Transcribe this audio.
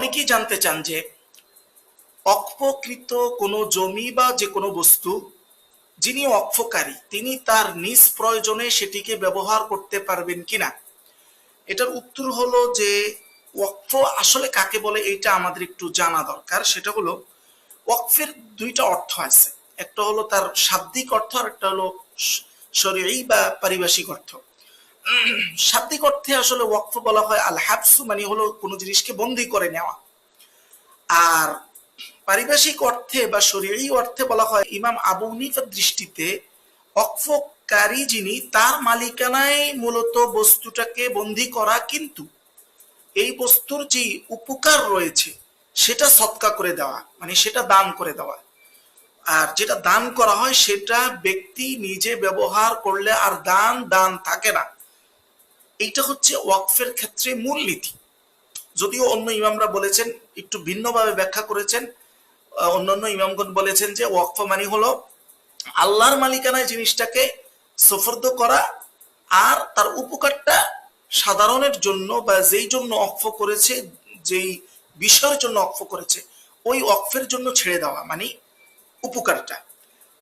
অনেকেই জানতে চান যে অক্ষকৃত কোনো জমি বা যে কোনো বস্তু যিনি অক্ষকারী তিনি তার নিজ প্রয়োজনে সেটিকে ব্যবহার করতে পারবেন কিনা? এটার উত্তর হলো যে ওয়াকফ আসলে কাকে বলে এটা আমাদের একটু জানা দরকার। সেটা হলো ওয়াকফের দুইটা অর্থ আছে। একটা হলো তার শাব্দিক অর্থ আর একটা হলো শরীরী বা পারিভাষিক অর্থ। শাব্দিক অর্থে আসলে ওয়াকফ বলা হয় আল হাবসু মানে হলো কোনো জিনিসকে বন্দি করে নেওয়া। আর পারিভাষিক অর্থে বা শরীরী অর্থে বলা হয় ইমাম আবু হানিফার দৃষ্টিতে অক্ষকারী যিনি, তার মালিকানায় মূলত বস্তুটাকে বন্দি করা কিন্তু এই বস্তুর যে উপকার রয়েছে, সেটা সৎকা করে দেওয়া মানে সেটা দান করে দেওয়া। আর যেটা দান করা হয়, সেটা ব্যক্তি নিজে ব্যবহার করলে আর দান দান থাকে না। এইটা হচ্ছে ওয়াকফের ক্ষেত্রে মূলনীতি যদিও অন্য ইমামরা বলেছেন, একটু ভিন্নভাবে ব্যাখ্যা করেছেন অন্যান্য ইমামগণ বলেছেন যে ওয়াকফ মানে হলো আল্লাহর মালিকানায় জিনিসটাকে সফর্দ করা আর তার উপকারটা সাধারণের জন্য বা যেই জন্য অক্ফ করেছে, যেই বিষয়ের জন্য অক্ফ করেছে, ওই অক্ফের জন্য ছেড়ে দেওয়া মানে উপকারটা।